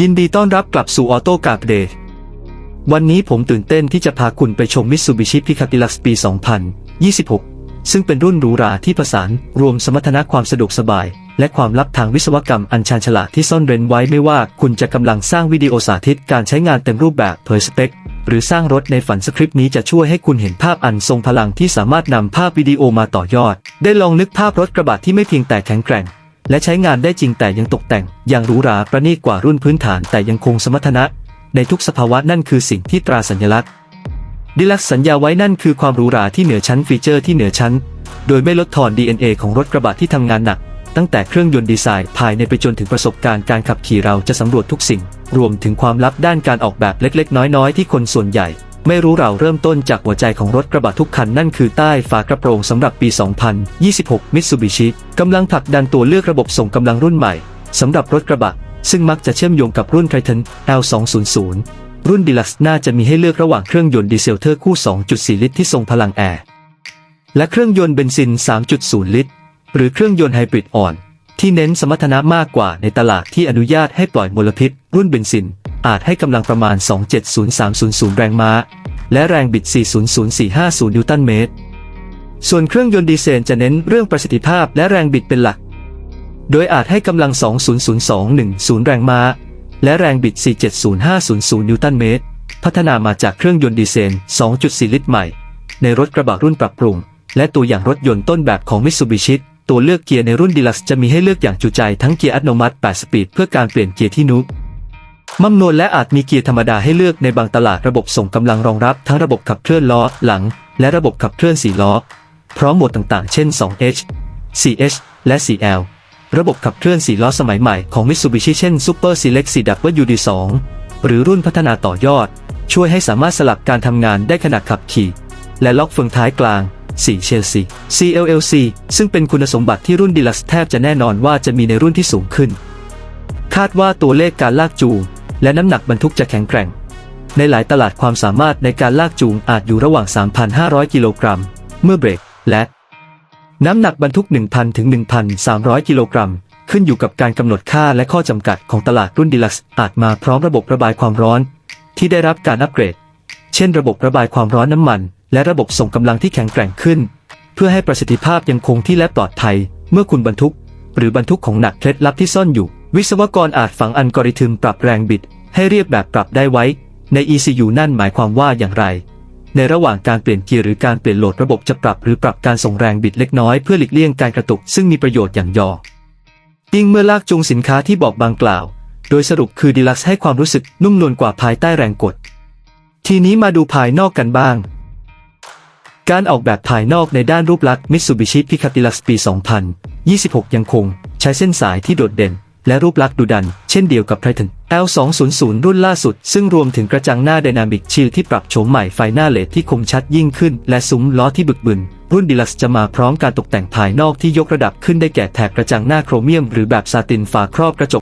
ยินดีต้อนรับกลับสู่ออโต้กาบเดย์วันนี้ผมตื่นเต้นที่จะพาคุณไปชม Mitsubishi Picadillas ปี 2026 ซึ่งเป็นรุ่นหรูหราที่ผสานรวมสมรรถนะความสะดวกสบาย และความลับทางวิศวกรรมอันชาญฉลาดที่ซ่อนเร้นไว้ไม่ว่าคุณจะกำลังสร้างวิดีโอสาธิตการใช้งานเต็มรูปแบบเผยสเปคหรือสร้างรถในฝันสคริปต์นี้จะช่วยให้คุณเห็นภาพอันทรงพลังที่สามารถนำภาพวิดีโอมาต่อยอด ได้ลองนึกภาพรถกระบะที่ไม่เพียงแต่แข็งแกร่ง และใช้งานได้จริงแต่ยังตกแต่ง อย่างหรูหราประณีตกว่ารุ่นพื้นฐานแต่ยังคงสมรรถนะ ในทุกสภาวะนั่นคือสิ่งที่ตราสัญลักษณ์ดิลักสัญญาไว้นั่นคือความหรูหราที่เหนือชั้นฟีเจอร์ที่เหนือชั้น โดยไม่ลดทอน DNA ของรถกระบะที่ทำงานหนัก ตั้งแต่เครื่องยนต์ดีไซน์ภายในไปจนถึงประสบการณ์การขับขี่เราจะสำรวจทุกสิ่ง รวมถึงความลับด้านการออกแบบเล็กๆ น้อยๆ ที่คนส่วนใหญ่ ไม่รู้เราเริ่มต้นจากหัวใจของรถกระบะทุกคันนั่นคือใต้ฝากระโปรงสำหรับปี 2026 Mitsubishi กำลังผลักดันตัวเลือกระบบส่งกำลังรุ่นใหม่สำหรับรถกระบะ ซึ่งมักจะเชื่อมโยงกับรุ่น Triton L200 รุ่น Deluxe น่าจะมีให้เลือกระหว่างเครื่องยนต์ดีเซลเทอร์คู่ 2.4 ลิตรที่ทรงพลังแอร์และเครื่องยนต์เบนซิน 3.0 ลิตร หรือเครื่องยนต์ไฮบริดอ่อน ที่เน้นสมรรถนะมากกว่าในตลาดที่อนุญาตให้ปล่อยมลพิษ รุ่นเบนซินอาจให้กำลังประมาณ 270-300 แรงม้า และแรงบิด 400-450 นิวตันเมตร ส่วนเครื่องยนต์ดีเซลจะเน้นเรื่องประสิทธิภาพและแรงบิดเป็นหลัก โดยอาจให้กำลัง 200-210 แรงม้า และแรงบิด 470-500 นิวตันเมตร พัฒนามาจากเครื่องยนต์ดีเซล 2.4 ลิตรใหม่ ในรถกระบะรุ่นปรับปรุง และตัวอย่างรถยนต์ต้นแบบของ Mitsubishi ตัวเลือกเกียร์ในรุ่น Deluxe จะมีให้เลือกอย่างจุใจทั้งเกียร์อัตโนมัติ 8 สปีดเพื่อการเปลี่ยนเกียร์ที่นุ มั่มนวลและอาจมีเกียร์ธรรมดาให้เลือกในบางตลาดระบบส่งกำลังรองรับทั้งระบบขับเคลื่อนล้อหลัง และระบบขับเคลื่อน 4 ล้อ พร้อมโหมดต่างๆ เช่น 2H 4H และ 4L ระบบขับเคลื่อน 4 ล้อสมัยใหม่ของ Mitsubishi เช่น Super Select 4WD2 หรือรุ่นพัฒนาต่อยอด ช่วยให้สามารถสลับการทำงานได้ขณะขับขี่ และล็อกเฟืองท้ายกลาง 4 เชลซี CLLC ซึ่งเป็นคุณสมบัติที่รุ่น Deluxe แทบจะแน่นอนว่าจะมีในรุ่นที่สูงขึ้น คาดว่าตัวเลขการลากจูง และน้ำหนักบรรทุกจะแข็งแกร่ง ในหลายตลาดความสามารถในการลากจูงอาจอยู่ระหว่าง 3,500 กิโลกรัม เมื่อเบรก และ น้ำหนักบรรทุก 1,000 ถึง 1,300 กิโลกรัม ขึ้นอยู่กับการกำหนดค่าและข้อจำกัดของตลาดรุ่น Deluxe อาจมาพร้อมระบบระบายความร้อน ที่ได้รับการอัปเกรด เช่น ระบบระบายความร้อนน้ำมัน และระบบส่งกำลังที่แข็งแกร่งขึ้น เพื่อให้ประสิทธิภาพยังคงที่และปลอดภัย เมื่อคุณบรรทุก หรือบรรทุกของหนักเคล็ดลับที่ซ่อนอยู่ วิศวกรอาจฝังอัลกอริทึมปรับแรงบิด ให้เรียบแบบปรับได้ไว้ ใน ECU นั่นหมายความว่าอย่างไร ในระหว่างการเปลี่ยนเกียร์หรือการเปลี่ยนโหลดระบบจะปรับหรือปรับการส่งแรงบิดเล็กน้อยเพื่อหลีกเลี่ยงการกระตุกซึ่งมีประโยชน์อย่างยอยิ่งเมื่อลากจูงสินค้าที่บอกบางกล่าว โดยสรุปคือดีลักซ์ให้ความรู้สึกนุ่มนวลกว่าภายใต้แรงกด ทีนี้มาดูภายนอกกันบ้าง การออกแบบภายนอกในด้านรูปลักษณ์ Mitsubishi Picadillas ปี 2026 ยังคง ใช้เส้นสายที่โดดเด่น และรูปลักษณ์ดุดัน เช่นเดียวกับไททัน L200 รุ่นล่าสุด ซึ่งรวมถึงกระจังหน้าไดนามิกชิลที่ปรับโฉมใหม่ไฟหน้าเลดที่คมชัดยิ่งขึ้น และซุ้มล้อที่บึกบึน รุ่นดิลัสจะมาพร้อมการตกแต่งภายนอกที่ยกระดับขึ้นได้แก่แถบกระจังหน้าโครเมียม หรือแบบซาตินฝาครอบกระจก